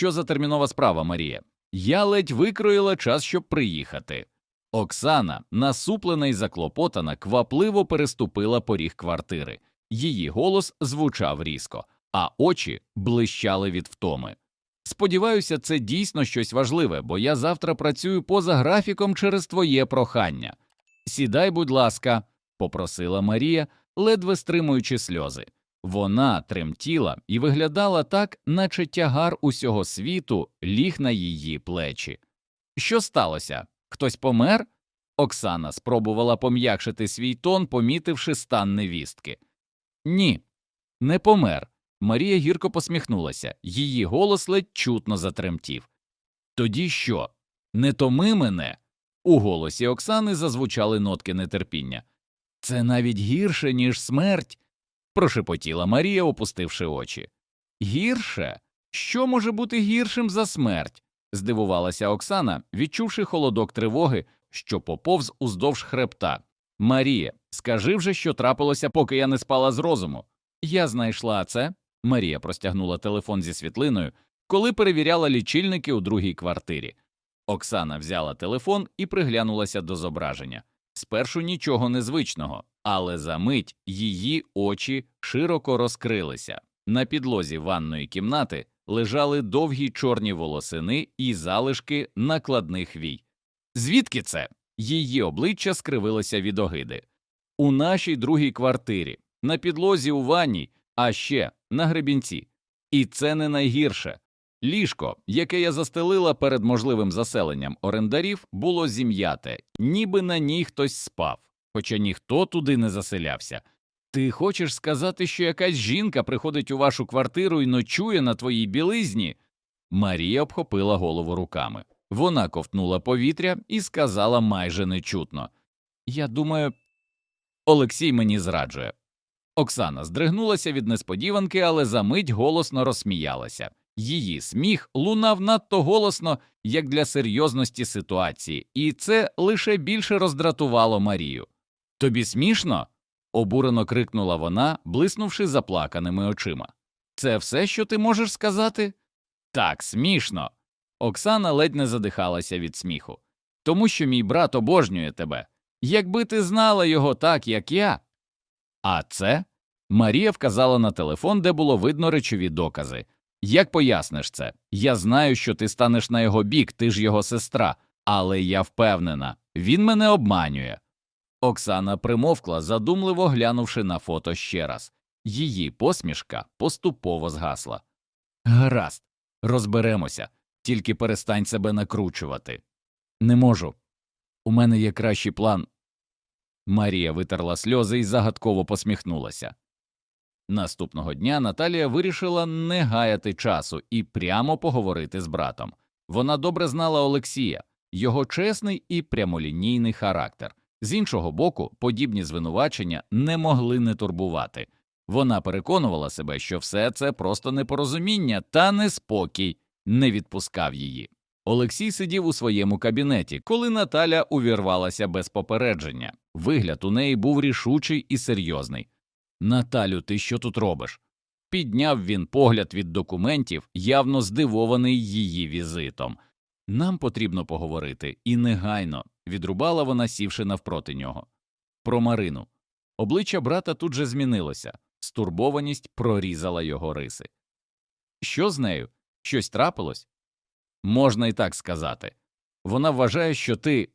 Що за термінова справа, Марія? Я ледь викроїла час, щоб приїхати. Оксана, насуплена і заклопотана, квапливо переступила поріг квартири. Її голос звучав різко, а очі блищали від втоми. Сподіваюся, це дійсно щось важливе, бо я завтра працюю поза графіком через твоє прохання. Сідай, будь ласка, попросила Марія, ледве стримуючи сльози. Вона тремтіла і виглядала так, наче тягар усього світу ліг на її плечі. Що сталося? Хтось помер? Оксана спробувала пом'якшити свій тон, помітивши стан невістки. Ні, не помер. Марія гірко посміхнулася, її голос ледь чутно затремтів. Тоді що? Не томи мене. У голосі Оксани зазвучали нотки нетерпіння. Це навіть гірше, ніж смерть, прошепотіла Марія, опустивши очі. Гірше? Що може бути гіршим за смерть? здивувалася Оксана, відчувши холодок тривоги, що поповз уздовж хребта. Марія, скажи вже, що трапилося, поки я не спала з розуму. Я знайшла це. Марія простягнула телефон зі світлиною, коли перевіряла лічильники у другій квартирі. Оксана взяла телефон і приглянулася до зображення. Спершу нічого незвичного, але за мить її очі широко розкрилися. На підлозі ванної кімнати лежали довгі чорні волосини і залишки накладних вій. Звідки це? Її обличчя скривилося від огиди. У нашій другій квартирі, на підлозі у ванні, а ще на гребінці. І це не найгірше. Ліжко, яке я застелила перед можливим заселенням орендарів, було зім'яте, ніби на ній хтось спав, хоча ніхто туди не заселявся. Ти хочеш сказати, що якась жінка приходить у вашу квартиру і ночує на твоїй білизні? Марія обхопила голову руками. Вона ковтнула повітря і сказала майже нечутно Я думаю, Олексій мені зраджує. Оксана здригнулася від несподіванки, але за мить голосно розсміялася. Її сміх лунав надто голосно, як для серйозності ситуації, і це лише більше роздратувало Марію. Тобі смішно? обурено крикнула вона, блиснувши заплаканими очима. Це все, що ти можеш сказати? Так, смішно. Оксана ледь не задихалася від сміху. Тому що мій брат обожнює тебе. Якби ти знала його так, як я. А це? Марія вказала на телефон, де було видно речові докази. Як поясниш це? Я знаю, що ти станеш на його бік, ти ж його сестра, але я впевнена, він мене обманює. Оксана примовкла, задумливо глянувши на фото ще раз. Її посмішка поступово згасла. Гаразд, розберемося, тільки перестань себе накручувати. Не можу. У мене є кращий план. Марія витерла сльози і загадково посміхнулася. Наступного дня Наталія вирішила не гаяти часу і прямо поговорити з братом. Вона добре знала Олексія, його чесний і прямолінійний характер. З іншого боку, подібні звинувачення не могли не турбувати. Вона переконувала себе, що все це просто непорозуміння та неспокій не відпускав її. Олексій сидів у своєму кабінеті, коли Наталя увірвалася без попередження. Вигляд у неї був рішучий і серйозний. Наталю, ти що тут робиш? Підняв він погляд від документів, явно здивований її візитом. Нам потрібно поговорити, і негайно, відрубала вона, сівши навпроти нього. Про Марину. Обличчя брата тут же змінилося, стурбованість прорізала його риси. Що з нею? Щось трапилось? Можна і так сказати. Вона вважає, що ти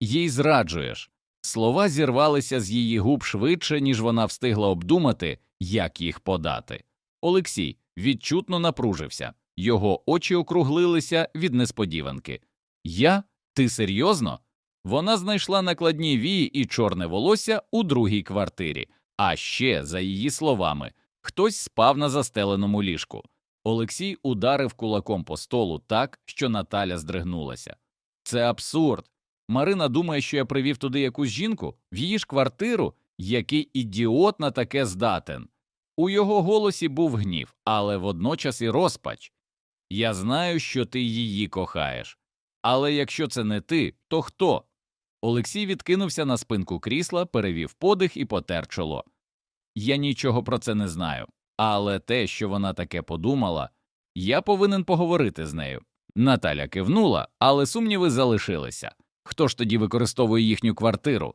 їй зраджуєш. Слова зірвалися з її губ швидше, ніж вона встигла обдумати, як їх подати. Олексій відчутно напружився, його очі округлилися від несподіванки. Я? Ти серйозно? Вона знайшла накладні вії і чорне волосся у другій квартирі, а ще, за її словами, хтось спав на застеленому ліжку. Олексій ударив кулаком по столу так, що Наталя здригнулася. Це абсурд. Марина думає, що я привів туди якусь жінку в її ж квартиру, який ідіот на таке здатен. У його голосі був гнів, але водночас і розпач. Я знаю, що ти її кохаєш. Але якщо це не ти, то хто? Олексій відкинувся на спинку крісла, перевів подих і потер чоло. Я нічого про це не знаю, але те, що вона таке подумала, Я повинен поговорити з нею. Наталя кивнула, але сумніви залишилися. Хто ж тоді використовує їхню квартиру?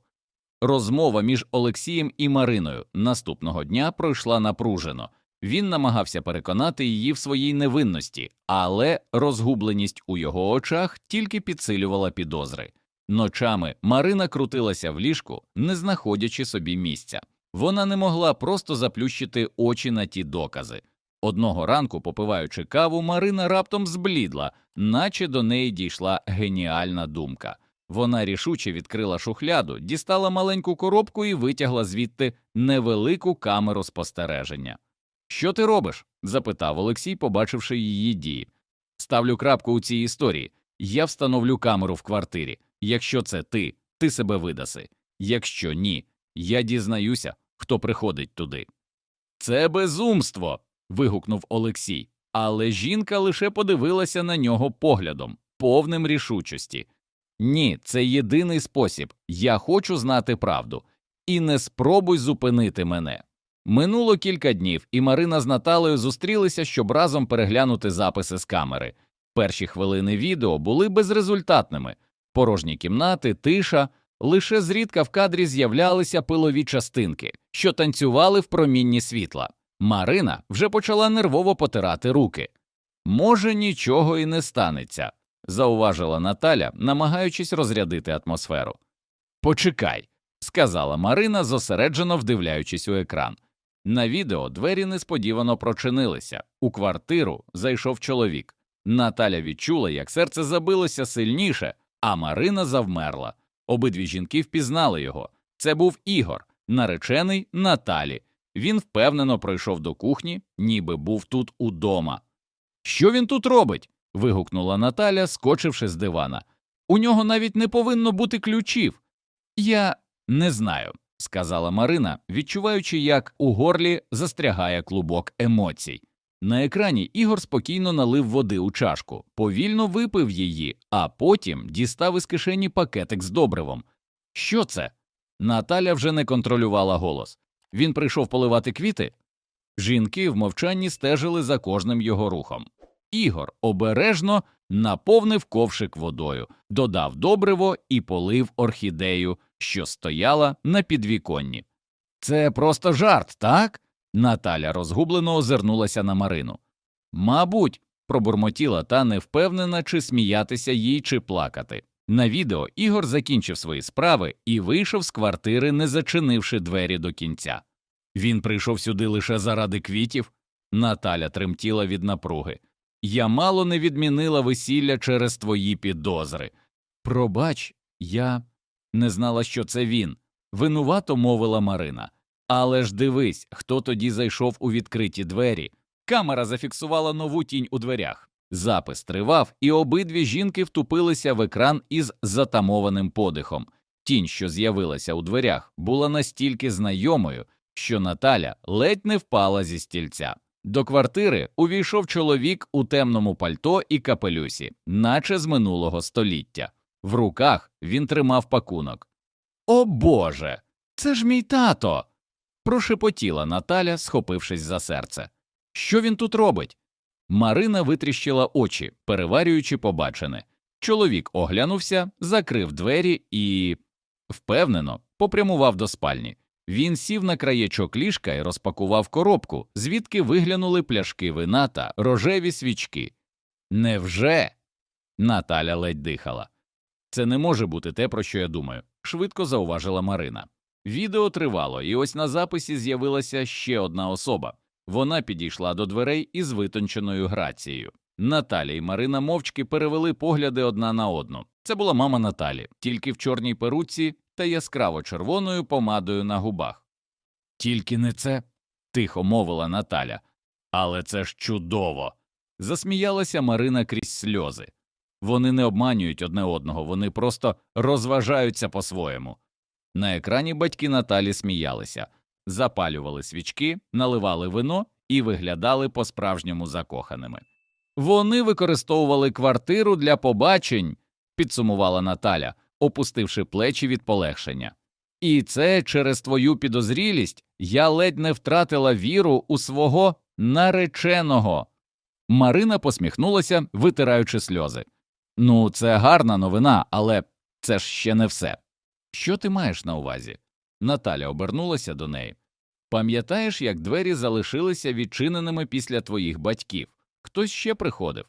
Розмова між Олексієм і Мариною наступного дня пройшла напружено. Він намагався переконати її в своїй невинності, але розгубленість у його очах тільки підсилювала підозри. Ночами Марина крутилася в ліжку, не знаходячи собі місця. Вона не могла просто заплющити очі на ті докази. Одного ранку, попиваючи каву, Марина раптом зблідла, наче до неї дійшла геніальна думка. Вона рішуче відкрила шухляду, дістала маленьку коробку і витягла звідти невелику камеру спостереження. Що ти робиш? запитав Олексій, побачивши її дії. Ставлю крапку у цій історії. Я встановлю камеру в квартирі. Якщо це ти, ти себе видаси. Якщо ні, я дізнаюся, хто приходить туди. Це безумство. вигукнув Олексій, але жінка лише подивилася на нього поглядом, повним рішучості. Ні, це єдиний спосіб. Я хочу знати правду. І не спробуй зупинити мене. Минуло кілька днів, і Марина з Наталею зустрілися, щоб разом переглянути записи з камери. Перші хвилини відео були безрезультатними порожні кімнати, тиша, лише зрідка в кадрі з'являлися пилові частинки, що танцювали в промінні світла. Марина вже почала нервово потирати руки. Може, нічого і не станеться, зауважила Наталя, намагаючись розрядити атмосферу. Почекай, сказала Марина, зосереджено вдивляючись у екран. На відео двері несподівано прочинилися. У квартиру зайшов чоловік. Наталя відчула, як серце забилося сильніше, а Марина завмерла. Обидві жінки впізнали його. Це був Ігор, наречений Наталі. Він впевнено пройшов до кухні, ніби був тут удома. Що він тут робить? Вигукнула Наталя, скочивши з дивана. У нього навіть не повинно бути ключів. Я не знаю, сказала Марина, відчуваючи, як у горлі застрягає клубок емоцій. На екрані Ігор спокійно налив води у чашку, повільно випив її, а потім дістав із кишені пакетик з добривом. Що це? Наталя вже не контролювала голос. Він прийшов поливати квіти. Жінки в мовчанні стежили за кожним його рухом. Ігор обережно наповнив ковшик водою, додав добриво і полив орхідею, що стояла на підвіконні. Це просто жарт, так? Наталя розгублено озирнулася на Марину. Мабуть, пробурмотіла та не впевнена, чи сміятися їй, чи плакати. На відео Ігор закінчив свої справи і вийшов з квартири, не зачинивши двері до кінця. Він прийшов сюди лише заради квітів. Наталя тремтіла від напруги. Я мало не відмінила весілля через твої підозри. Пробач, я не знала, що це він. Винувато мовила Марина. Але ж дивись, хто тоді зайшов у відкриті двері. Камера зафіксувала нову тінь у дверях. Запис тривав, і обидві жінки втупилися в екран із затамованим подихом. Тінь, що з'явилася у дверях, була настільки знайомою, що Наталя ледь не впала зі стільця. До квартири увійшов чоловік у темному пальто і капелюсі, наче з минулого століття. В руках він тримав пакунок. О Боже, це ж мій тато. прошепотіла Наталя, схопившись за серце. Що він тут робить? Марина витріщила очі, переварюючи побачене. Чоловік оглянувся, закрив двері і впевнено попрямував до спальні. Він сів на краєчок ліжка і розпакував коробку, звідки виглянули пляшки вина та рожеві свічки. Невже? Наталя ледь дихала. Це не може бути те, про що я думаю, швидко зауважила Марина. Відео тривало, і ось на записі з'явилася ще одна особа. Вона підійшла до дверей із витонченою грацією. Наталя і Марина мовчки перевели погляди одна на одну. Це була мама Наталі, тільки в чорній перуці та яскраво червоною помадою на губах. Тільки не це, тихо мовила Наталя. Але це ж чудово. Засміялася Марина крізь сльози. Вони не обманюють одне одного, вони просто розважаються по-своєму. На екрані батьки Наталі сміялися, запалювали свічки, наливали вино і виглядали по справжньому закоханими. Вони використовували квартиру для побачень, підсумувала Наталя, опустивши плечі від полегшення. І це через твою підозрілість я ледь не втратила віру у свого нареченого. Марина посміхнулася, витираючи сльози. Ну, це гарна новина, але це ж ще не все. Що ти маєш на увазі? Наталя обернулася до неї. Пам'ятаєш, як двері залишилися відчиненими після твоїх батьків? Хтось ще приходив.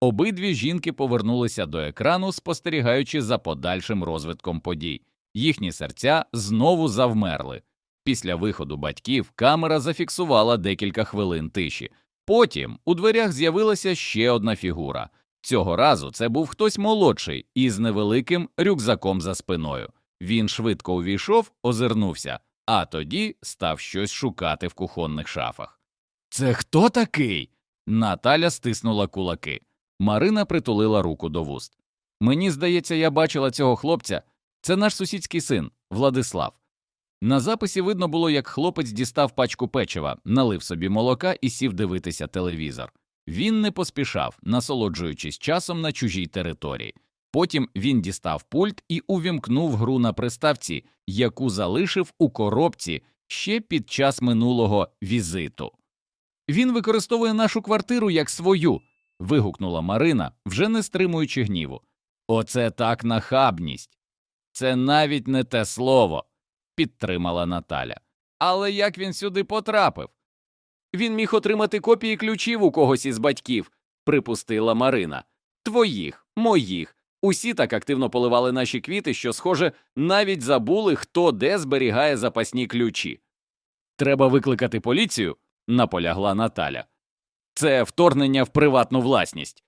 Обидві жінки повернулися до екрану, спостерігаючи за подальшим розвитком подій. Їхні серця знову завмерли. Після виходу батьків камера зафіксувала декілька хвилин тиші. Потім у дверях з'явилася ще одна фігура. Цього разу це був хтось молодший із невеликим рюкзаком за спиною. Він швидко увійшов, озирнувся, а тоді став щось шукати в кухонних шафах. Це хто такий? Наталя стиснула кулаки. Марина притулила руку до вуст. Мені здається, я бачила цього хлопця. Це наш сусідський син, Владислав. На записі видно було, як хлопець дістав пачку печива, налив собі молока і сів дивитися телевізор. Він не поспішав, насолоджуючись часом на чужій території. Потім він дістав пульт і увімкнув гру на приставці, яку залишив у коробці ще під час минулого візиту. Він використовує нашу квартиру як свою. Вигукнула Марина, вже не стримуючи гніву. Оце так нахабність. Це навіть не те слово, підтримала Наталя. Але як він сюди потрапив? Він міг отримати копії ключів у когось із батьків, припустила Марина. Твоїх, моїх. Усі так активно поливали наші квіти, що, схоже, навіть забули, хто де зберігає запасні ключі. Треба викликати поліцію, наполягла Наталя. Це вторгнення в приватну власність.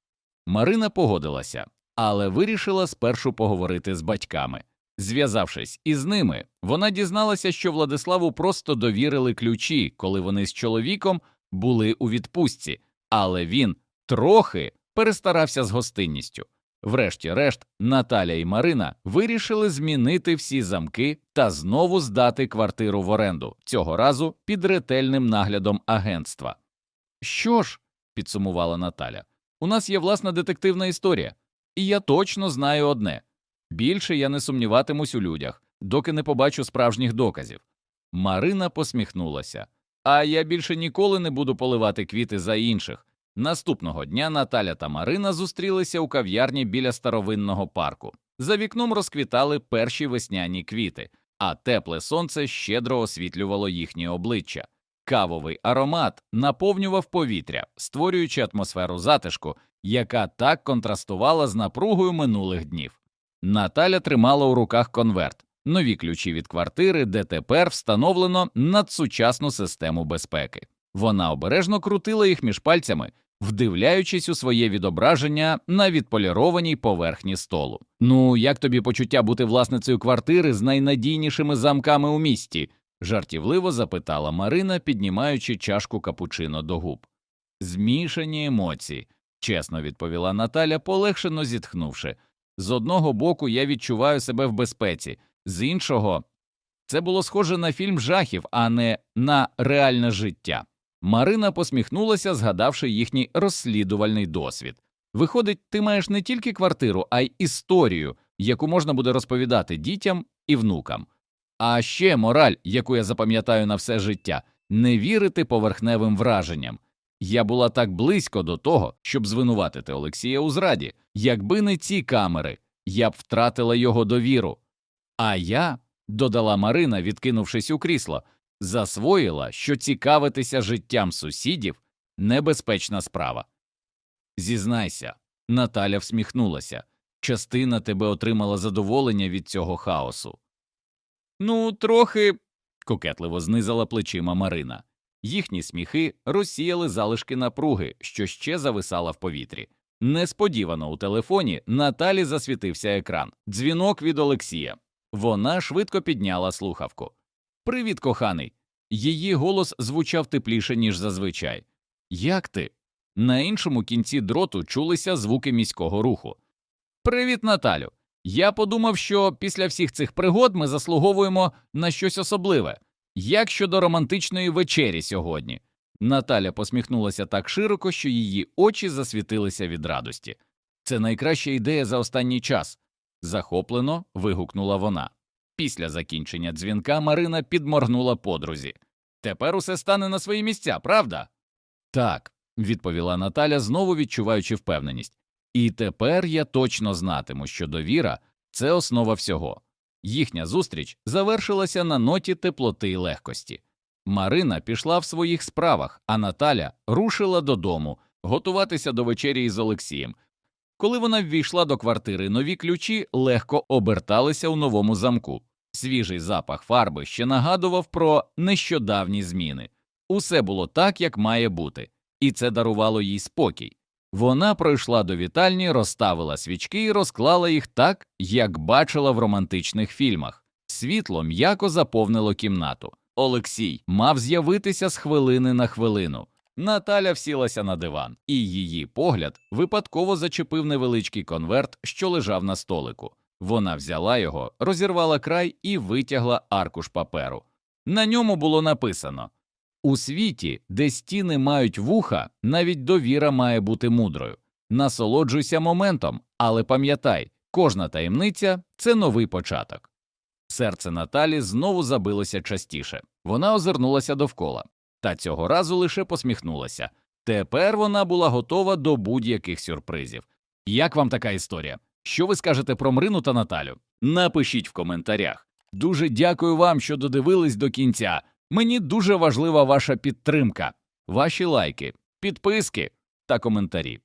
Марина погодилася, але вирішила спершу поговорити з батьками. Зв'язавшись із ними, вона дізналася, що Владиславу просто довірили ключі, коли вони з чоловіком були у відпустці, але він трохи перестарався з гостинністю. Врешті-решт, Наталя і Марина вирішили змінити всі замки та знову здати квартиру в оренду, цього разу під ретельним наглядом агентства. Що ж, підсумувала Наталя, у нас є власна детективна історія, і я точно знаю одне більше я не сумніватимусь у людях, доки не побачу справжніх доказів. Марина посміхнулася. А я більше ніколи не буду поливати квіти за інших. Наступного дня Наталя та Марина зустрілися у кав'ярні біля старовинного парку. За вікном розквітали перші весняні квіти, а тепле сонце щедро освітлювало їхні обличчя. Кавовий аромат наповнював повітря, створюючи атмосферу затишку, яка так контрастувала з напругою минулих днів. Наталя тримала у руках конверт, нові ключі від квартири, де тепер встановлено надсучасну систему безпеки. Вона обережно крутила їх між пальцями, вдивляючись у своє відображення на відполірованій поверхні столу. Ну, як тобі почуття бути власницею квартири з найнадійнішими замками у місті? Жартівливо запитала Марина, піднімаючи чашку капучино до губ. Змішані емоції, чесно відповіла Наталя, полегшено зітхнувши. З одного боку я відчуваю себе в безпеці, з іншого це було схоже на фільм жахів, а не на реальне життя. Марина посміхнулася, згадавши їхній розслідувальний досвід. Виходить, ти маєш не тільки квартиру, а й історію, яку можна буде розповідати дітям і внукам. А ще мораль, яку я запам'ятаю на все життя не вірити поверхневим враженням. Я була так близько до того, щоб звинуватити Олексія у зраді. Якби не ці камери, я б втратила його довіру. А я, додала Марина, відкинувшись у крісло, засвоїла, що цікавитися життям сусідів небезпечна справа. Зізнайся, Наталя всміхнулася. Частина тебе отримала задоволення від цього хаосу. Ну, трохи. кокетливо знизала плечима Марина. Їхні сміхи розсіяли залишки напруги, що ще зависала в повітрі. Несподівано у телефоні Наталі засвітився екран. Дзвінок від Олексія. Вона швидко підняла слухавку. Привіт, коханий. Її голос звучав тепліше, ніж зазвичай. Як ти? На іншому кінці дроту чулися звуки міського руху. Привіт, Наталю. Я подумав, що після всіх цих пригод ми заслуговуємо на щось особливе. Як щодо романтичної вечері сьогодні? Наталя посміхнулася так широко, що її очі засвітилися від радості. Це найкраща ідея за останній час. захоплено вигукнула вона. Після закінчення дзвінка Марина підморгнула подрузі. Тепер усе стане на свої місця, правда? Так, відповіла Наталя, знову відчуваючи впевненість. І тепер я точно знатиму, що довіра це основа всього. Їхня зустріч завершилася на ноті теплоти й легкості. Марина пішла в своїх справах, а Наталя рушила додому готуватися до вечері із Олексієм. Коли вона ввійшла до квартири, нові ключі легко оберталися у новому замку. Свіжий запах фарби ще нагадував про нещодавні зміни. Усе було так, як має бути, і це дарувало їй спокій. Вона пройшла до вітальні, розставила свічки і розклала їх так, як бачила в романтичних фільмах. Світло м'яко заповнило кімнату. Олексій мав з'явитися з хвилини на хвилину. Наталя всілася на диван, і її погляд випадково зачепив невеличкий конверт, що лежав на столику. Вона взяла його, розірвала край і витягла аркуш паперу. На ньому було написано У світі, де стіни мають вуха, навіть довіра має бути мудрою. Насолоджуйся моментом, але пам'ятай, кожна таємниця це новий початок. Серце Наталі знову забилося частіше. Вона озирнулася довкола, та цього разу лише посміхнулася. Тепер вона була готова до будь-яких сюрпризів. Як вам така історія? Що ви скажете про Мрину та Наталю? Напишіть в коментарях. Дуже дякую вам, що додивились до кінця. Мені дуже важлива ваша підтримка, ваші лайки, підписки та коментарі.